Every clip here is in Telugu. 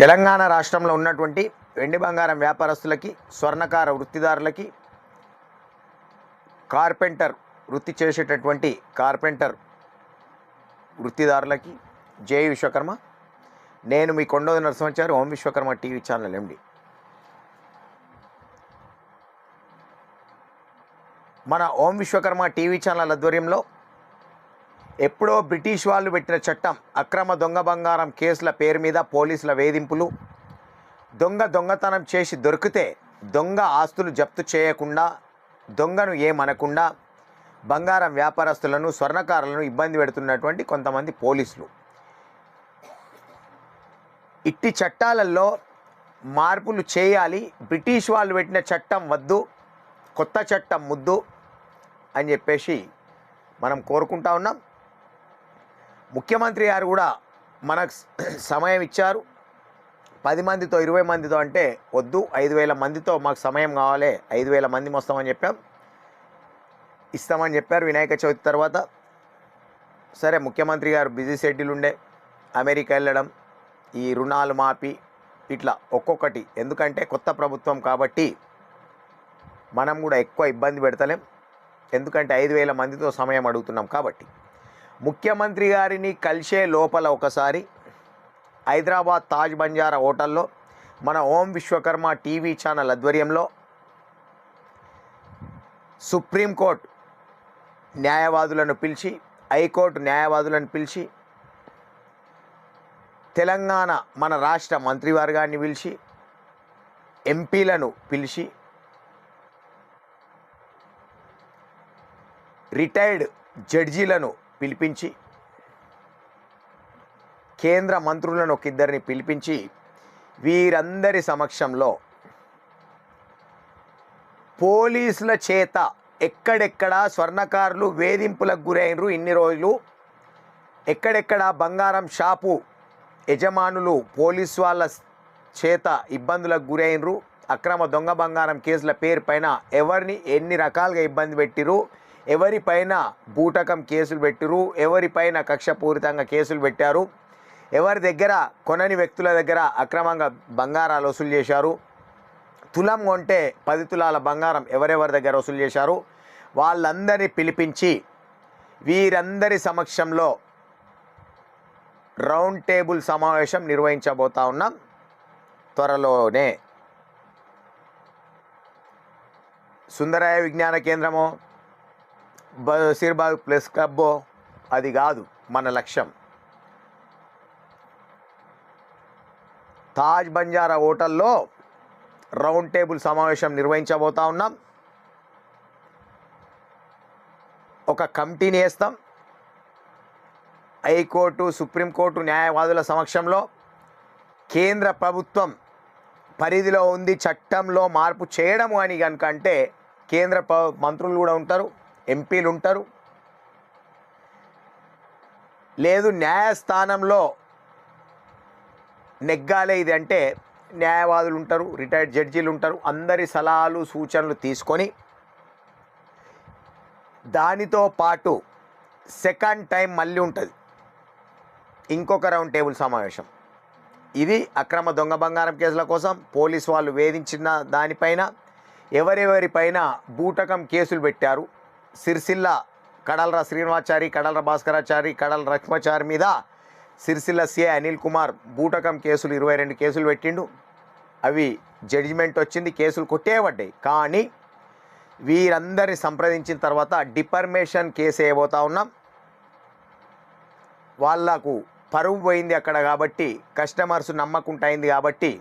తెలంగాణ రాష్ట్రంలో ఉన్నటువంటి వెండి బంగారం వ్యాపారస్తులకి స్వర్ణకార వృత్తిదారులకి కార్పెంటర్ వృత్తి చేసేటటువంటి కార్పెంటర్ వృత్తిదారులకి జై విశ్వకర్మ. నేను మీ Kondodi Narasimhachari Om Vishwakarma TV channel MD. మన ఓం విశ్వకర్మ టీవీ ఛానల్ ఆధ్వర్యంలో ఎప్పుడో బ్రిటిష్ వాళ్ళు పెట్టిన చట్టం అక్రమ దొంగ బంగారం కేసుల పేరు మీద పోలీసుల వేధింపులు. దొంగ దొంగతనం చేసి దొరికితే దొంగ ఆస్తులు జప్తు చేయకుండా దొంగను ఏమనకుండా బంగారం వ్యాపారస్తులను స్వర్ణకారులను ఇబ్బంది పెడుతున్నటువంటి కొంతమంది పోలీసులు. ఇట్టి చట్టాలలో మార్పులు చేయాలి. బ్రిటిష్ వాళ్ళు పెట్టిన చట్టం వద్దు కొత్త చట్టం ముద్దు అని చెప్పేసి మనం కోరుకుంటా ఉన్నాం. ముఖ్యమంత్రి గారు కూడా మనకు సమయం ఇచ్చారు. పది మందితో ఇరవై మందితో అంటే వద్దు ఐదు వేల మందితో మాకు సమయం కావాలి ఐదు వేల మంది వస్తామని చెప్పాం. ఇస్తామని చెప్పారు వినాయక చవితి తర్వాత. సరే ముఖ్యమంత్రి గారు బిజీ షెడ్యూల్ ఉండే అమెరికా వెళ్ళడం ఈ రుణాలు మాపి ఇట్లా ఒక్కొక్కటి. ఎందుకంటే కొత్త ప్రభుత్వం కాబట్టి మనం కూడా ఎక్కువ ఇబ్బంది పెడతలేం. ఎందుకంటే ఐదు వేల మందితో సమయం అడుగుతున్నాం కాబట్టి. ముఖ్యమంత్రి గారిని కలిసే లోపల ఒకసారి హైదరాబాద్ తాజ్ బంజారా హోటల్లో మన ఓం విశ్వకర్మ టీవీ ఛానల్ ఆధ్వర్యంలో సుప్రీంకోర్టు న్యాయవాదులను పిలిచి హైకోర్టు న్యాయవాదులను పిలిచి తెలంగాణ మన రాష్ట్ర మంత్రివర్గాన్ని పిలిచి ఎంపీలను పిలిచి రిటైర్డ్ జడ్జీలను పిలిపించి కేంద్ర మంత్రులను ఒక ఇద్దరిని పిలిపించి వీరందరి సమక్షంలో పోలీసుల చేత ఎక్కడెక్కడ స్వర్ణకారులు వేధింపులకు గురైనరు ఇన్ని రోజులు. ఎక్కడెక్కడ బంగారం షాపు యజమానులు పోలీస్ వాళ్ళ చేత ఇబ్బందులకు గురైనరు. అక్రమ దొంగ బంగారం కేసుల పేరు పైన ఎవరిని ఎన్ని రకాలుగా ఇబ్బంది పెట్టిరు ఎవరిపైన బూటకం కేసులు పెట్టిరు ఎవరిపైన కక్షపూరితంగా కేసులు పెట్టారు? ఎవరి దగ్గర కొనని వ్యక్తుల దగ్గర అక్రమంగా బంగారాలు వసూలు చేశారు? తులం కొంటే పది తులాల బంగారం ఎవరెవరి దగ్గర వసూలు చేశారు? వాళ్ళందరినీ పిలిపించి వీరందరి సమక్షంలో రౌండ్ టేబుల్ సమావేశం నిర్వహించబోతా ఉన్నాం. త్వరలోనే. సుందరాయ విజ్ఞాన కేంద్రము. బషీర్బాగ్ ప్లస్ క్లబ్బో అది కాదు మన లక్ష్యం. తాజ్ బంజారా హోటల్లో రౌండ్ టేబుల్ సమావేశం నిర్వహించబోతా ఉన్నాం. ఒక కమిటీని వేస్తాం. హైకోర్టు సుప్రీంకోర్టు న్యాయవాదుల సమక్షంలో కేంద్ర ప్రభుత్వం పరిధిలో ఉంది చట్టంలో మార్పు చేయడము అని కనుక అంటే కేంద్ర ప్ర- మంత్రులు కూడా ఉంటారు. ఎంపీలు ఉంటారు లేదు న్యాయస్థానంలో నెగ్గాలే ఇది అంటే న్యాయవాదులు ఉంటారు రిటైర్డ్ జడ్జీలు ఉంటారు అందరి సలహాలు సూచనలు తీసుకొని దానితో పాటు సెకండ్ టైం మళ్ళీ ఉంటుంది. ఇంకొక రౌండ్ టేబుల్ సమావేశం. ఇది అక్రమ దొంగ బంగారం కేసుల కోసం పోలీసు వాళ్ళు వేధించిన దానిపైన ఎవరెవరిపైన బూటకం కేసులు పెట్టారు. సిరిసిల్ల కడలర శ్రీనివాచారి కడలర భాస్కరాచారి కడల లక్ష్మచారి మీద సిరిసిల్ల సిఐ అనిల్ కుమార్ బూటకం కేసులు ఇరవై రెండు కేసులు పెట్టిండు. అవి జడ్జిమెంట్ వచ్చింది కేసులు కొట్టేయబడ్డాయి. కానీ వీరందరిని సంప్రదించిన తర్వాత డిపర్మేషన్ కేసు వేయబోతా ఉన్నాం. వాళ్ళకు పరువు పోయింది అక్కడ కాబట్టి కస్టమర్స్ నమ్మకుంటా అయింది కాబట్టి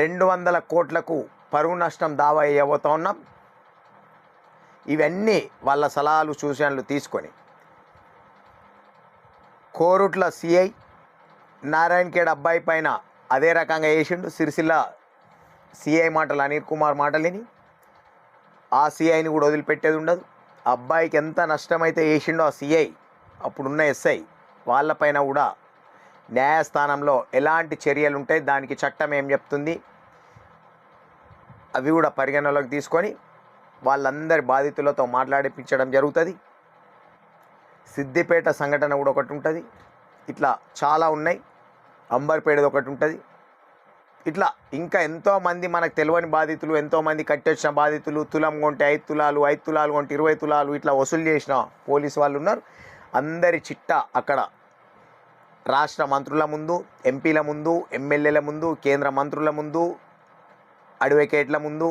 రెండు వందల కోట్లకు పరువు నష్టం దావా వేయబోతా ఉన్నాం. ఇవన్నీ వాళ్ళ సలహాలు సూచనలు తీసుకొని కోరుట్ల సిఐ నారాయణఖేడ్ అబ్బాయి పైన అదే రకంగా వేసిండు. సిరిసిల్ల సిఐ మాటలు అనిల్ కుమార్ మాటలిని ఆ సిఐని కూడా వదిలిపెట్టేది ఉండదు. అబ్బాయికి ఎంత నష్టమైతే వేసిండో ఆ సిఐ అప్పుడున్న ఎస్ఐ వాళ్ళపైన కూడా న్యాయస్థానంలో ఎలాంటి చర్యలు ఉంటాయి దానికి చట్టం ఏం చెప్తుంది అవి కూడా పరిగణలోకి తీసుకొని వాళ్ళందరి బాధితులతో మాట్లాడిపించడం జరుగుతుంది. సిద్దిపేట సంఘటన కూడా ఒకటి ఉంటుంది. ఇట్లా చాలా ఉన్నాయి. అంబర్పేటది ఒకటి ఉంటుంది. ఇట్లా ఇంకా ఎంతోమంది మనకు తెలియని బాధితులు ఎంతోమంది కట్టొచ్చిన బాధితులు తులం కొంటే ఐదు తులాలు ఐదు తులాలు కొంటే ఇరవై తులాలు ఇట్లా వసూలు చేసిన పోలీసు వాళ్ళు ఉన్నారు. అందరి చిట్ట అక్కడ రాష్ట్ర మంత్రుల ముందు ఎంపీల ముందు ఎమ్మెల్యేల ముందు కేంద్ర మంత్రుల ముందు అడ్వకేట్ల ముందు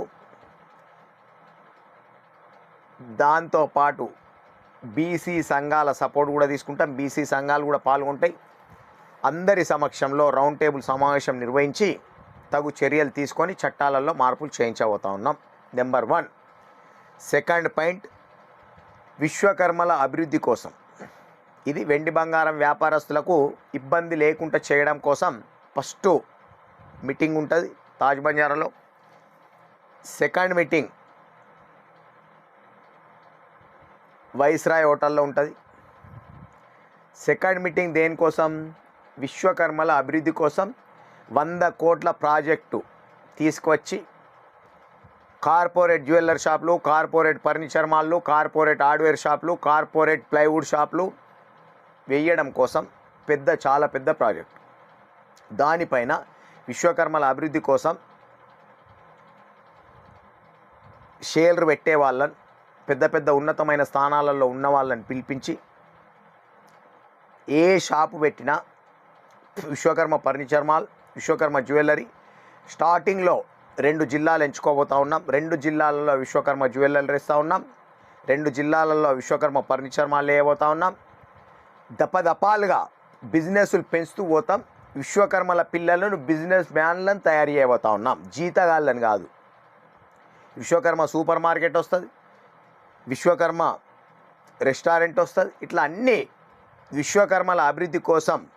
దాంతోపాటు బీసీ సంఘాల సపోర్ట్ కూడా తీసుకుంటాం. బీసీ సంఘాలు కూడా పాల్గొంటాయి. అందరి సమక్షంలో రౌండ్ టేబుల్ సమావేశం నిర్వహించి తగు చర్యలు తీసుకొని చట్టాలలో మార్పులు చేయించబోతా ఉన్నాం. నెంబర్ వన్ సెకండ్ పాయింట్ విశ్వకర్మల అభివృద్ధి కోసం. ఇది వెండి బంగారం వ్యాపారస్తులకు ఇబ్బంది లేకుండా చేయడం కోసం ఫస్ట్ మీటింగ్ ఉంటుంది తాజ్ బంజారాలో. సెకండ్ మీటింగ్ వైస్రాయ్ హోటల్లో ఉంటుంది. సెకండ్ మీటింగ్ దేనికోసం విశ్వకర్మల అభివృద్ధి కోసం వంద కోట్ల ప్రాజెక్టు తీసుకువచ్చి కార్పొరేట్ జ్యువెలర్ షాపులు కార్పొరేట్ ఫర్నిచర్ మాల్లు కార్పొరేట్ హార్డ్వేర్ షాపులు కార్పొరేట్ ప్లైవుడ్ షాపులు వేయడం కోసం పెద్ద చాలా పెద్ద ప్రాజెక్ట్. దానిపైన విశ్వకర్మల అభివృద్ధి కోసం షేర్లు పెట్టే వాళ్ళని పెద్ద పెద్ద ఉన్నతమైన స్థానాలలో ఉన్న వాళ్ళని పిలిపించి ఏ షాపు పెట్టినా Vishwakarma furniture mall Vishwakarma jewellery స్టార్టింగ్లో రెండు జిల్లాలు ఎంచుకోబోతా ఉన్నాం. రెండు జిల్లాలలో విశ్వకర్మ జ్యువెలరీ ఇస్తూ ఉన్నాం. రెండు జిల్లాలలో విశ్వకర్మ ఫర్నిచర్ మాల్ వేయబోతా ఉన్నాం. దపదపాలుగా బిజినెస్లు పెంచుతూ పోతాం. విశ్వకర్మల పిల్లలను బిజినెస్ మ్యాన్లను తయారు చేయబోతా ఉన్నాం. జీతగాళ్ళని కాదు. విశ్వకర్మ సూపర్ మార్కెట్ వస్తుంది. విశ్వకర్మ రెస్టారెంట్ వస్తుంది. ఇట్లా అన్నీ విశ్వకర్మల అభివృద్ధి కోసం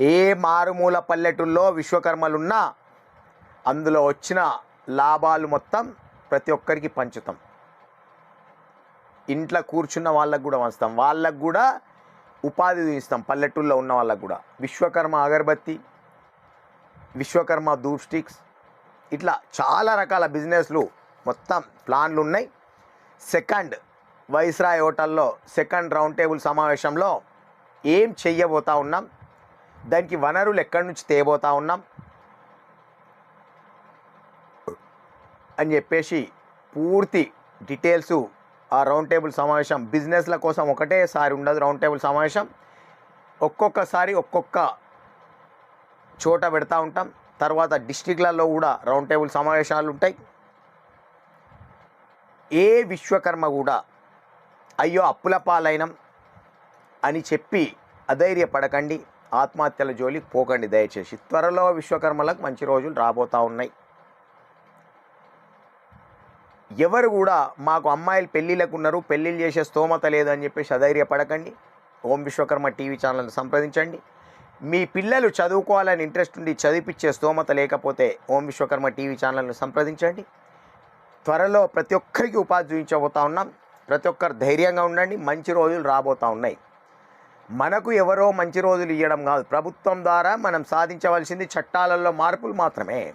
ఏ మారుమూల పల్లెటూల్లో విశ్వకర్మలు ఉన్నా అందులో వచ్చిన లాభాలు మొత్తం ప్రతి ఒక్కరికి పంచుతాం. ఇంట్లో కూర్చున్న వాళ్ళకు కూడా పంచుతాం. వాళ్ళకు కూడా ఉపాధి ఇస్తాం పల్లెటూళ్ళలో ఉన్న వాళ్ళకు కూడా. విశ్వకర్మ అగరబత్తి విశ్వకర్మ ధూప్ స్టిక్స్ ఇట్లా చాలా రకాల బిజినెస్లు మొత్తం ప్లాన్లు ఉన్నాయి. సెకండ్ వైస్రాయ్ హోటల్లో సెకండ్ రౌండ్ టేబుల్ సమావేశంలో ఏం చెయ్యబోతా ఉన్నాం? దానికి వనరులు ఎక్కడి నుంచి తేబోతా ఉన్నాం? అని చెప్పేసి పూర్తి డీటెయిల్స్ ఆ రౌండ్ టేబుల్ సమావేశం బిజినెస్ల కోసం ఒకటేసారి ఉండదు రౌండ్ టేబుల్ సమావేశం. ఒక్కొక్కసారి ఒక్కొక్క చోట పెడతా ఉంటాం. తర్వాత డిస్టిక్లలో కూడా రౌండ్ టేబుల్ సమావేశాలు ఉంటాయి. ఏ విశ్వకర్మ కూడా అయ్యో అప్పుల పాలైనం అని చెప్పి అధైర్యపడకండి ఆత్మహత్యల జోలికి పోకండి దయచేసి. త్వరలో విశ్వకర్మలకు మంచి రోజులు రాబోతా ఉన్నాయి. ఎవరు కూడా మాకు అమ్మాయిలు పెళ్ళిళ్ళకు ఉన్నారు పెళ్ళిళ్ళు చేసే స్తోమత లేదు అని చెప్పేసి అధైర్యపడకండి. ఓం విశ్వకర్మ టీవీ ఛానల్ని సంప్రదించండి. మీ పిల్లలు చదువుకోవాలని ఇంట్రెస్ట్ ఉండి చదివిపించే స్తోమత లేకపోతే ఓం విశ్వకర్మ టీవీ ఛానల్ని సంప్రదించండి. త్వరలో ప్రతి ఒక్కరికి ఉపాధి చూపించబోతా ఉన్నాం. ప్రతి ఒక్కరు ధైర్యంగా ఉండండి. మంచి రోజులు రాబోతా ఉన్నాయి. మనకు ఎవరో మంచి రోజులు ఇవ్వడం కాదు. ప్రభుత్వం ద్వారా మనం సాధించవలసింది చట్టాలలో మార్పులు మాత్రమే.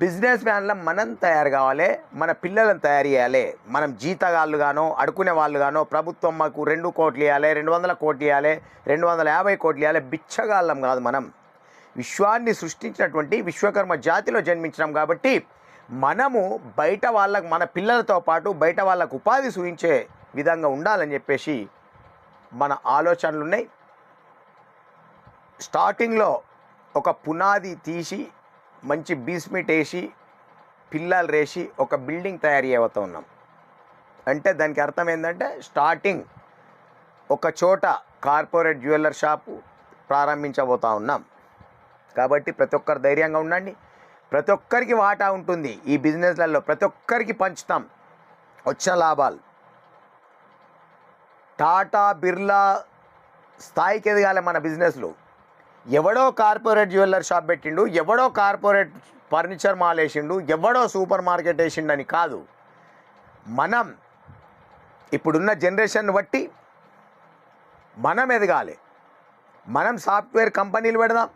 బిజినెస్ మ్యాన్ల మనం తయారు కావాలి. మన పిల్లలను తయారు చేయాలి. మనం జీతగాళ్ళుగానో అడుకునే వాళ్ళుగానో ప్రభుత్వం మాకు రెండు కోట్లు ఇవ్వాలి రెండు వందల కోట్లు ఇవ్వాలి రెండు వందల యాభై కోట్లు ఇవ్వాలి బిచ్చగాళ్ళం కాదు మనం. విశ్వాన్ని సృష్టించినటువంటి విశ్వకర్మ జాతిలో జన్మించడం కాబట్టి మనము బయట వాళ్ళకు మన పిల్లలతో పాటు బయట వాళ్ళకు ఉపాధి సూచించే విధంగా ఉండాలని చెప్పేసి మన ఆలోచనలు ఉన్నాయి. స్టార్టింగ్లో ఒక పునాది తీసి మంచి బీస్మిట్ వేసి పిల్లలు రేసి ఒక బిల్డింగ్ తయారు చేయబోతూ ఉన్నాం. అంటే దానికి అర్థం ఏంటంటే స్టార్టింగ్ ఒక చోట కార్పొరేట్ జ్యువెలర్ షాపు ప్రారంభించబోతా ఉన్నాం. కాబట్టి ప్రతి ఒక్కరు ధైర్యంగా ఉండండి. ప్రతి ఒక్కరికి వాటా ఉంటుంది ఈ బిజినెస్లలో. ప్రతి ఒక్కరికి పంచుతాం. వచ్చిన లాభాలు. టాటా బిర్లా స్థాయికి ఎదగాలి మన బిజినెస్లు. ఎవడో కార్పొరేట్ జ్యువెలర్ షాప్ పెట్టిండు ఎవడో కార్పొరేట్ ఫర్నిచర్ మాల్ వేసిండు ఎవడో సూపర్ మార్కెట్ వేసిండు అని కాదు. మనం ఇప్పుడున్న జనరేషన్ బట్టి మనం ఎదగాలి. మనం సాఫ్ట్వేర్ కంపెనీలు పెడదాం.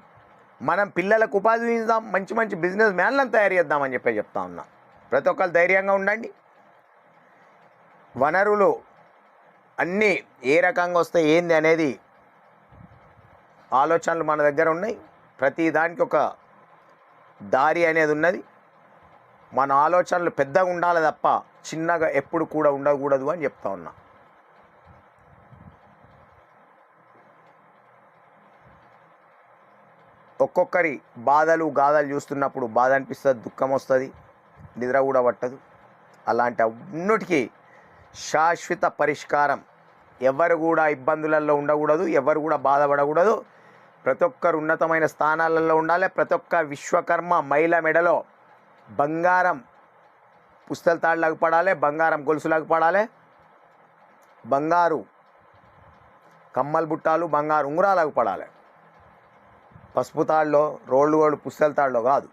మనం పిల్లలకు ఉపాధి ఇద్దాం మంచి మంచి బిజినెస్ మ్యాన్లను తయారు చేద్దామని చెప్పి చెప్తా ఉన్నా. ప్రతి ఒక్కరు ధైర్యంగా ఉండండి. వనరులు అన్నీ ఏ రకంగా వస్తే ఏంది అనేది ఆలోచనలు మన దగ్గర ఉన్నాయి. ప్రతి దానికి ఒక దారి అనేది ఉన్నది. మన ఆలోచనలు పెద్దగా ఉండాలి తప్ప చిన్నగా ఎప్పుడు కూడా ఉండకూడదు అని చెప్తా ఉన్నా. ఒక్కొక్కరి బాధలు గాథలు చూస్తున్నప్పుడు బాధ అనిపిస్తుంది దుఃఖం వస్తుంది నిద్ర కూడా పట్టదు. అలాంటి అన్నిటికీ శాశ్వత పరిష్కారం. ఎవరు కూడా ఇబ్బందులలో ఉండకూడదు ఎవరు కూడా బాధపడకూడదు. ప్రతి ఒక్కరు ఉన్నతమైన స్థానాలలో ఉండాలి. ప్రతి ఒక్క విశ్వకర్మ మహిళ మెడలో బంగారం పుస్తల తాళ్ళకు పడాలి బంగారం గొలుసులకు పడాలి. బంగారు కమ్మల బుట్టాలు బంగారు ఉంగరాలకు పడాలి. పసుపు తాళ్ళలో రోళ్ళు గోళ్ళు పుస్తల తాళ్ళలో కాదు.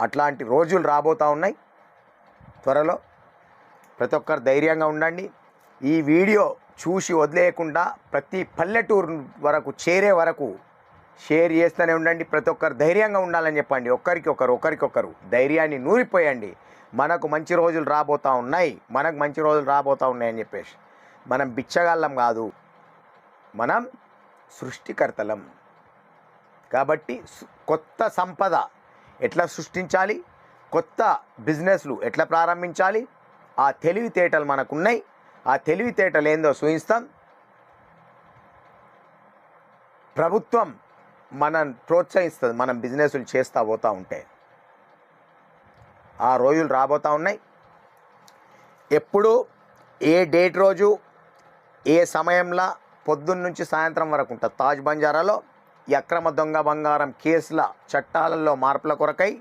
అట్లాంటి రోజులు రాబోతూ ఉన్నాయి. త్వరలో ప్రతి ఒక్కరు ధైర్యంగా ఉండండి. ఈ వీడియో చూసి వదిలేయకుండా ప్రతి పల్లెటూరు వరకు చేరే వరకు షేర్ చేస్తూనే ఉండండి. ప్రతి ఒక్కరు ధైర్యంగా ఉండాలని చెప్పండి. ఒక్కరికి ఒకరు ఒకరికొకరు ధైర్యాన్ని నూరిపోయండి. మనకు మంచి రోజులు రాబోతూ ఉన్నాయి. మనకు మంచి రోజులు రాబోతూ ఉన్నాయని చెప్పేసి. మనం బిచ్చగాళ్ళం కాదు. మనం సృష్టికర్తలం. కాబట్టి కొత్త సంపద ఎట్లా సృష్టించాలి? కొత్త బిజినెస్లు ఎట్లా ప్రారంభించాలి? ఆ తెలివితేటలు మనకున్నాయి. ఆ తెలివితేటలు ఏందో సూచిస్తాం ప్రభుత్వం మనం ప్రోత్సహిస్తుంది. మనం బిజినెస్లు చేస్తూ పోతూ ఉంటే. ఆ రోజులు రాబోతూ ఉన్నాయి. ఎప్పుడు ఏ డేట్ రోజు ఏ సమయంలో పొద్దున్న నుంచి సాయంత్రం వరకు ఉంటుంది తాజ్ బంజారాలో ఈ అక్రమ దొంగ బంగారం కేసుల చట్టాలలో మార్పుల కొరకై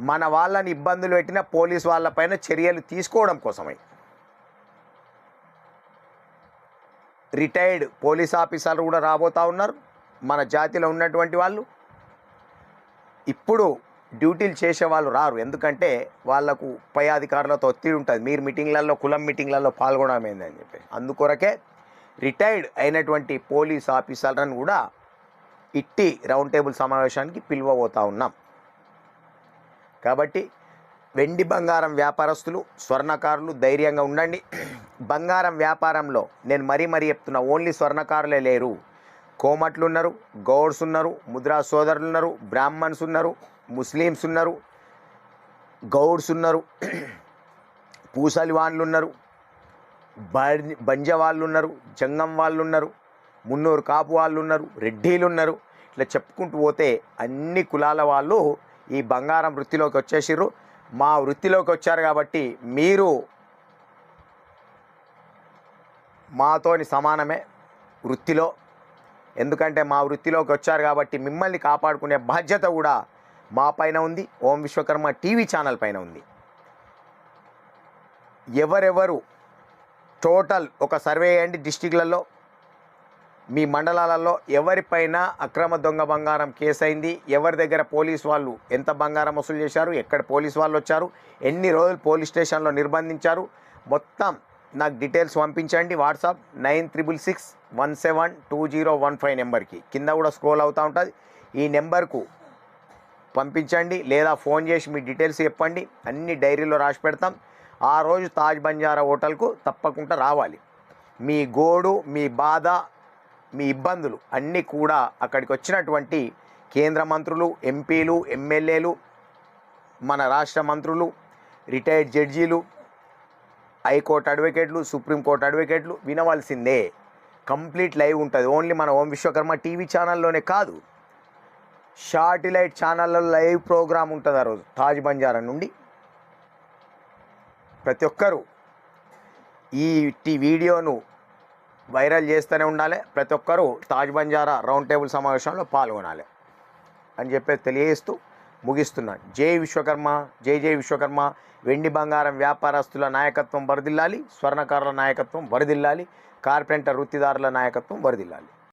మన వాళ్ళని ఇబ్బందులు పెట్టిన పోలీస్ వాళ్ళపైన చర్యలు తీసుకోవడం కోసమై. రిటైర్డ్ పోలీస్ ఆఫీసర్లు కూడా రాబోతూ ఉన్నారు. మన జాతిలో ఉన్నటువంటి వాళ్ళు. ఇప్పుడు డ్యూటీలు చేసే వాళ్ళు రారు. ఎందుకంటే వాళ్ళకు పై అధికారులతో ఒత్తిడి ఉంటుంది. మీరు మీటింగ్లలో కులం మీటింగ్లలో పాల్గొనడం ఏందని చెప్పి అందుకొరకే రిటైర్డ్ అయినటువంటి పోలీస్ ఆఫీసర్లను కూడా ఇట్టి రౌండ్ టేబుల్ సమావేశానికి పిలువబోతా ఉన్నాం. కాబట్టి వెండి బంగారం వ్యాపారస్తులు స్వర్ణకారులు ధైర్యంగా ఉండండి. బంగారం వ్యాపారంలో నేను మరీ మరీ చెప్తున్నా ఓన్లీ స్వర్ణకారులే లేరు. కోమట్లు ఉన్నారు గౌడ్స్ ఉన్నారు ముద్రా సోదరులు ఉన్నారు బ్రాహ్మణ్స్ ఉన్నారు ముస్లిమ్స్ ఉన్నారు గౌడ్స్ ఉన్నారు పూసలి వాళ్ళు ఉన్నారు బంజ వాళ్ళు ఉన్నారు జంగం వాళ్ళు ఉన్నారు మున్నూరు కాపు వాళ్ళు ఉన్నారు రెడ్డీలు ఉన్నారు ఇట్లా చెప్పుకుంటూ పోతే అన్ని కులాల వాళ్ళు ఈ బంగారం వృత్తిలోకి వచ్చేసిర్రు. మా వృత్తిలోకి వచ్చారు కాబట్టి మీరు మాతోని సమానమే వృత్తిలో. ఎందుకంటే మా వృత్తిలోకి వచ్చారు కాబట్టి మిమ్మల్ని కాపాడుకునే బాధ్యత కూడా మా పైన ఉంది. ఓం విశ్వకర్మ టీవీ ఛానల్ పైన ఉంది. ఎవరెవరు టోటల్ ఒక సర్వే చేయండి డిస్టిక్లలో. మీ మండలాలలో ఎవరిపైన అక్రమ దొంగ బంగారం కేసు అయింది ఎవరి దగ్గర పోలీస్ వాళ్ళు ఎంత బంగారం వసూలు చేశారు? ఎక్కడ పోలీస్ వాళ్ళు వచ్చారు? ఎన్ని రోజులు పోలీస్ స్టేషన్లో నిర్బంధించారు? మొత్తం నాకు డీటెయిల్స్ పంపించండి. WhatsApp nine triple six one seven two zero one five నెంబర్కి. కింద కూడా స్క్రోల్ అవుతూ ఉంటుంది. ఈ నెంబర్కు పంపించండి లేదా ఫోన్ చేసి మీ డీటెయిల్స్ చెప్పండి. అన్ని డైరీలో రాసి పెడతాం. ఆ రోజు తాజ్ బంజారా హోటల్కు తప్పకుండా రావాలి. మీ గోడు మీ బాధ మీ ఇబ్బందులు అన్నీ కూడా అక్కడికి వచ్చినటువంటి కేంద్ర మంత్రులు ఎంపీలు ఎమ్మెల్యేలు మన రాష్ట్ర మంత్రులు రిటైర్డ్ జడ్జీలు హైకోర్టు అడ్వకేట్లు సుప్రీంకోర్టు అడ్వకేట్లు వినవలసిందే. కంప్లీట్ లైవ్ ఉంటుంది. ఓన్లీ మన ఓం విశ్వకర్మ టీవీ ఛానల్లోనే కాదు. షాటిలైట్ ఛానల్లో లైవ్ ప్రోగ్రామ్ ఉంటుంది ఆ రోజు తాజ్ బంజారా నుండి. ప్రతి ఒక్కరూ ఈ టీ వీడియోను వైరల్ చేస్తూనే ఉండాలి. ప్రతి ఒక్కరూ తాజ్ బంజారా రౌండ్ టేబుల్ సమావేశంలో పాల్గొనాలి అని చెప్పి తెలియజేస్తూ ముగిస్తున్నాను. జై విశ్వకర్మ జై జై విశ్వకర్మ. వెండి బంగారం వ్యాపారస్తుల నాయకత్వం వరదిల్లాలి. స్వర్ణకారుల నాయకత్వం వరదిల్లాలి. కార్పెంటర్ వృత్తిదారుల నాయకత్వం వరదిల్లాలి.